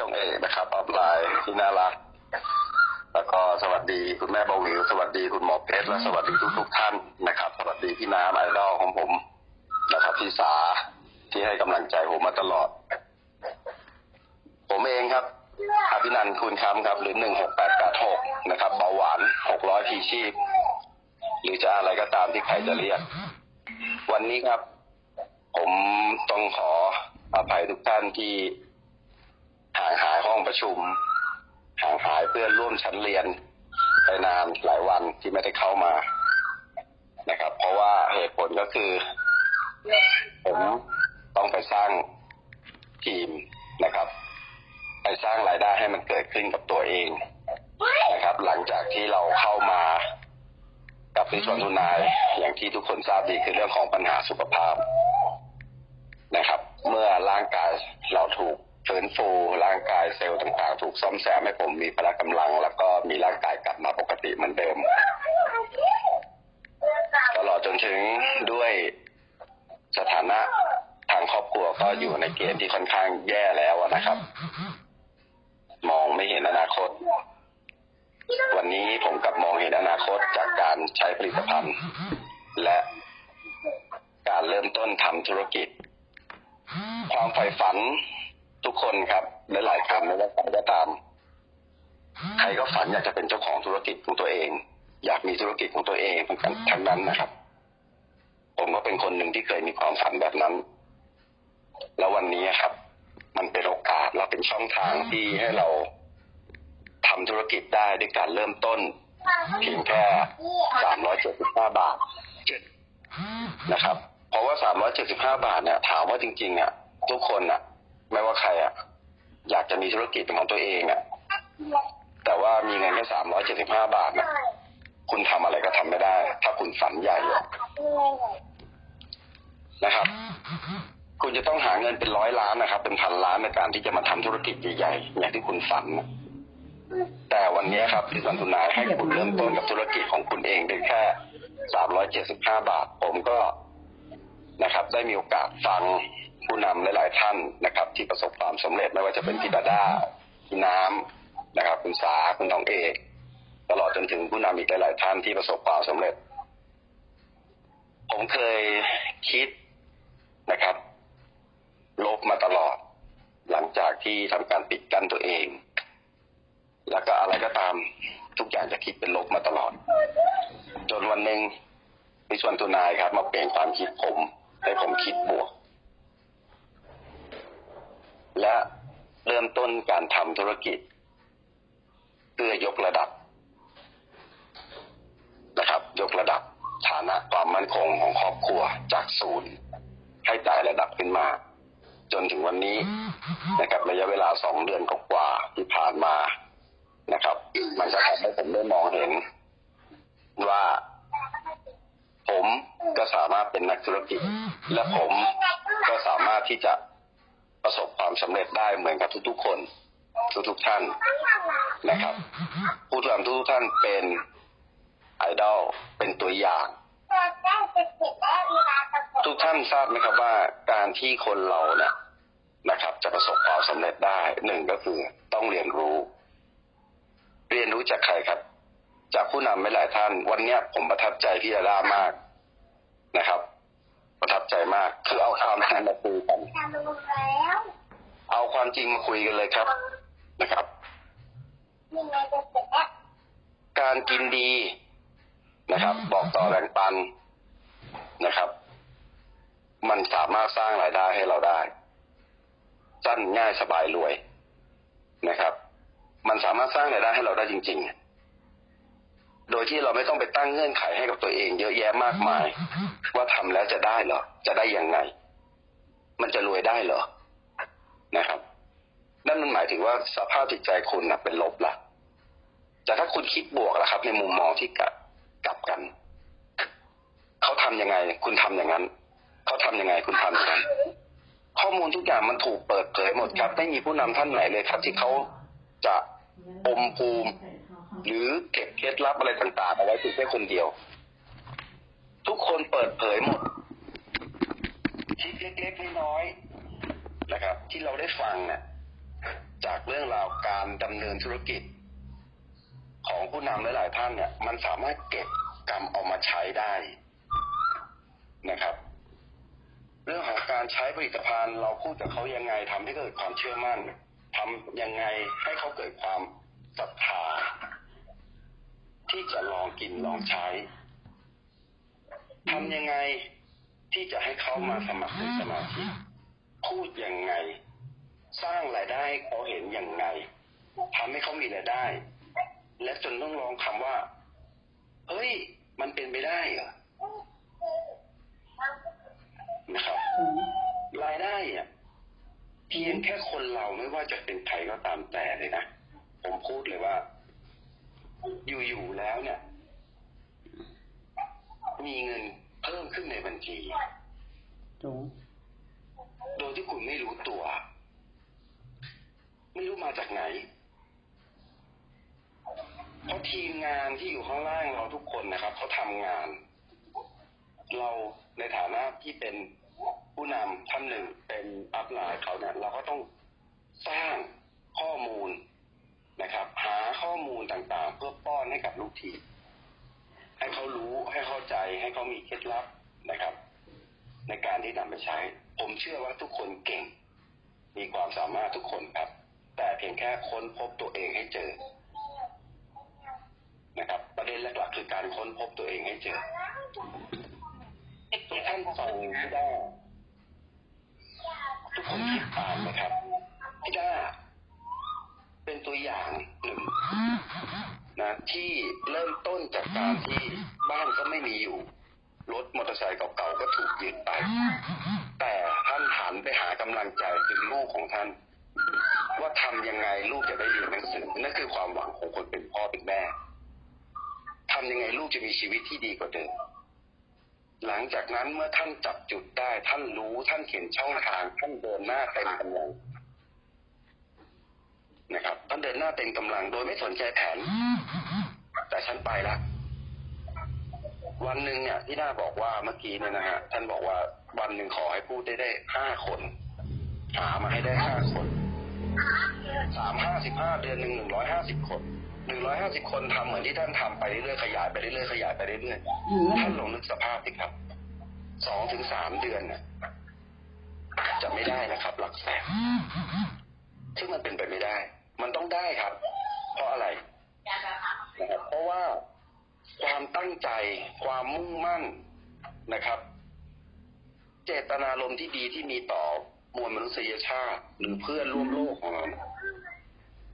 จงเอกนะครับออฟไลน์ที่น่ารัก แล้วก็สวัสดีคุณแม่บาหวิวสวัสดีคุณหมอเพชรและสวัสดีทุกทุกท่านนะครับ สวัสดีพี่น้ำไอดอลของผมนะครับพี่สาที่ให้กำลังใจผมมาตลอด ผมเองครับอภินันคุณคำครับหรือหนึ่งหกแปดแปดหกนะครับเบาหวานหกร้อยพีชีพ หรือจะอะไรก็ตามที่ใครจะเรียก วันนี้ครับ ผมต้องขออภัยทุกท่านที่ องประชุมห่างหายเพื่อนร่วมชั้นเรียนไปนานหลายวันที่ไม่ได้เข้ามานะครับ เพราะว่าเหตุผลก็คือผมต้องไปสร้างทีมนะครับ ไปสร้างรายได้ให้มันเกิดขึ้นกับตัวเองนะครับ หลังจากที่เราเข้ามากับที่ชวนทุนายอย่างที่ทุกคนทราบดีคือเรื่องของปัญหาสุขภาพนะครับ เมื่อร่างกายเราถูกฟื้นฟูร่างกาย ซลล์ต่างๆถูกซ่อมแซมให้ผมมีพละกำลัง แล้วก็มีร่างกายกลับมาปกติเหมือนเดิม ตลอดจนถึงด้วยสถานะทางครอบครัวก็อยู่ในเกณฑ์ที่ค่อนข้างแย่แล้วนะครับ มองไม่เห็นอนาคต วันนี้ผมกลับมองเห็นอนาคตจากการใช้ผลิตภัณฑ์ และการเริ่มต้นทำธุรกิจ ความใฝ่ฝันทุกคนครับหลายๆคนไม่ว่าใครก็ตาม ใครก็ฝั นอยากจะเป็นเจ้าของธุรกิจของตัวเอง อยากมีธุรกิจของตัวเองทั้งทั้งนั้นนะครับ ผมก็เป็นคนหนึ่งที่เคยมีความฝันแบบนั้น แล้ววันนี้ครับ มันเป็นโอกาสและเป็นช่องทางที่ให้เราทำธุรกิจได้ด้วยการเริ่มต้นเพียงแค่สามร้อยเจ็ดสิบห้าบาทนะครับ เพราะว่าสามร้อยเจ็ดสิบห้าบาทเนี่ยถามว่าจริงๆอะทุกคนอะ ไม่ว่าใครอะ อยากจะมีธุรกิจเป็นของตัวเองอะ แต่ว่ามีเงินแค่สามร้อยเจ็ดสิบห้าบาทเนี่ยคุณทำอะไรก็ทำไม่ได้ ถ้าคุณฝันใหญ่อะนะครับ คุณจะต้องหาเงินเป็นร้อยล้านนะครับ เป็นพันล้านในการที่จะมาทำธุรกิจใหญ่ๆอย่างที่คุณฝันนะแต่วันนี้ครับที่สันทุนายให้คุณเริ่มต้นกับธุรกิจของคุณเองได้แค่สามร้อยเจ็ดสิบห้าบาท ผมก็นะครับ ได้มีโอกาสฟังผู้นำหลาย ๆ ท่านนะครับ ที่ประสบความสำเร็จไม่ว่าจะเป็นพี่ดาด้าพี่น้ำนะ คุณสาคุณน้องเอกตลอดจนถึงผู้นำอีกหลาย ๆ ท่านที่ประสบความสำเร็จ ผมเคยคิดนะครับ ลบมาตลอด หลังจากที่ทำการปิดกั้นตัวเอง แล้วก็อะไรก็ตามทุกอย่างจะคิดเป็นลบมาตลอด จนวันหนึ่งมีส่วนตัวนายครับ มาเปลี่ยนความคิดผมให้ผมคิดบวก และเริ่มต้นการทำธุรกิจ เพื่อยกระดับนะครับ ยกระดับฐานะความมั่นคงของครอบครัวจากศูนย์ให้ไต่ระดับขึ้นมา จนถึงวันนี้นะครับระยะเวลาสองเดือนกว่าๆที่ผ่านมานะครับ มันก็ทำให้ผมได้มองเห็น ว่า ผมก็สามารถเป็นนักธุรกิจ และผมก็สามารถที่จะประสบความสำเร็จได้เหมือนกับทุกๆคน ทุกๆท่าน นะครับ ผู้ทำทุกๆท่านเป็นไอดอลเป็นตัวอย่าง ทุกท่านทราบไหมครับว่าการที่คนเราเนี่ยนะครับ จะประสบความสำเร็จได้หนึ่งก็คือต้องเรียนรู้ เรียนรู้จากใครครับ จากผู้นำไม่หลายท่าน วันเนี้ยผมประทับใจพี่ดาด้ามากนะครับ ประทับใจมากคือเอาความจริงมาคุยกันเอาความจริงมาคุยกันเลยครับนะครับ การกินดีนะครับ บอกต่อแบ่งปันนะครับ มันสามารถสร้างรายได้ให้เราได้สั้นง่ายสบายรวยนะครับ มันสามารถสร้างรายได้ให้เราได้จริง ๆ โดยที่เราไม่ต้องไปตั้งเงื่อนไขให้กับตัวเอง เยอะแยะมากมาย ว่าทำแล้วจะได้เหรอจะได้ยังไง มันจะรวยได้เหรอนะครับนั่นมันหมายถึงว่าสภาพจิตใจคุณนะเป็นลบละ แต่ถ้าคุณคิดบวกล่ะครับ ในมุมมองที่กลับกลับกันเขาทำยังไง คุณทำอย่างนั้นเขาทำยังไงคุณทำอย่างนั้นข้อมูลทุกอย่างมันถูกเปิดเผยหมดครับ ไม่มีผู้นำท่านไหนเลยครับ ที่เขาจะอมภูมิ หรือเก็บเคล็ดลับอะไรต่างๆเอาไว้เพียงแค่คนเดียว ทุกคนเปิดเผยหมดคิดเล็กๆน้อยๆนะครับ ที่เราได้ฟังเนี่ยจากเรื่องราวการดำเนินธุรกิจ ของผู้นำหลายๆท่านเนี่ย มันสามารถเก็บกรรมเอามาใช้ได้นะครับ เรื่องของการใช้ผลิตภัณฑ์เราพูดกับเขายังไงทำให้เกิดความเชื่อมั่นทำยังไงให้เขาเกิดความศรัทธาที่จะลองกินลองใช้ทำยังไงที่จะให้เขามาสมัครเป็นสมาชิกพูดยังไง สร้างรายได้ให้เขาเห็นยังไงทำให้เขามีรายได้ และจนต้องลองคำ ว่าเฮ้ย มันเป็นไปได้เหรอนะครับรายได้อะเพียงแค่คนเราไม่ว่าจะเป็นใครก็ตามแต่เลยนะ ผมพูดเลยว่า อยู่ๆแล้วเนี่ย มีเงินเพิ่มขึ้นในบัญชีจุงโดยที่คุณไม่รู้ตัว ไม่รู้มาจากไหน เพราะทีมงานที่อยู่ข้างล่างเราทุกคนนะครับเขาทำงาน เราในฐานะที่เป็นผู้นำท่านหนึ่งเป็นอัพไลน์เขาเนี่ยเราก็ต้องสร้างข้อมูลนะครับ หาข้อมูลต่างๆ เพื่อป้อนให้กับลูกทีมให้เขารู้ให้เข้าใจให้เขามีเคล็ดลับนะครับ ในการที่นำไปใช้ ผมเชื่อว่าทุกคนเก่ง มีความสามารถทุกคนครับ แต่เพียงแค่ค้นพบตัวเองให้เจอนะครับ ประเด็นหลักๆ คือการค้นพบตัวเองให้เจอทุกท่านฟังพี่ด้าทุกคนคิดตามนะครับพี่ด้าเป็นตัวอย่างหนึ่งนะที่เริ่มต้นจากการที่บ้านก็ไม่มีอยู่ รถมอเตอร์ไซค์เก่าๆก็ถูกยึดไป แต่ท่านหันไปหากำลังใจคือลูกของท่าน ว่าทำยังไงลูกจะได้เรียนหนังสือนั่นคือความหวังของคนเป็นพ่อเป็นแม่ ยังไงลูกจะมีชีวิตที่ดีกว่าเดิมหลังจากนั้นเมื่อท่านจับจุดได้ ท่านรู้ท่านเขียนช่องทางท่านเดินหน้าเต็มกำลังนะครับท่านเดินหน้าเต็มกำลัง โดยไม่สนใจแผน แต่ฉันไปละวันหนึ่งเนี่ยที่น่าบอกว่าเมื่อกี้เนี่ยนะฮะท่านบอกว่าวันหนึ่งขอให้พูดได้ได้ห้าคนหามาให้ได้ห้าคนสามห้าสิบห้าเดือนหนึ่งหนึ่งร้อยห้าสิบคน หนึ่งร้อยห้าสิบคนทำเหมือนที่ท่านทำไปเรื่อยๆขยายไปเรื่อยๆขยายไปเรื่อยๆท่านลองนึกสภาพสิครับสองถึงสามเดือนน่ะจะไม่ได้นะครับ หลักแสนซึ่งมันเป็นไปไม่ได้ มันต้องได้ครับ เพราะอะไรนะครับเพราะว่าความตั้งใจ ความมุ่งมั่นนะครับ เจตนารมณ์ที่ดีที่มีต่อมวลมนุษยชาติ หรือเพื่อนร่วมโลกของเรา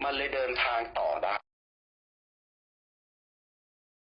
มันเลยเดินทางต่อ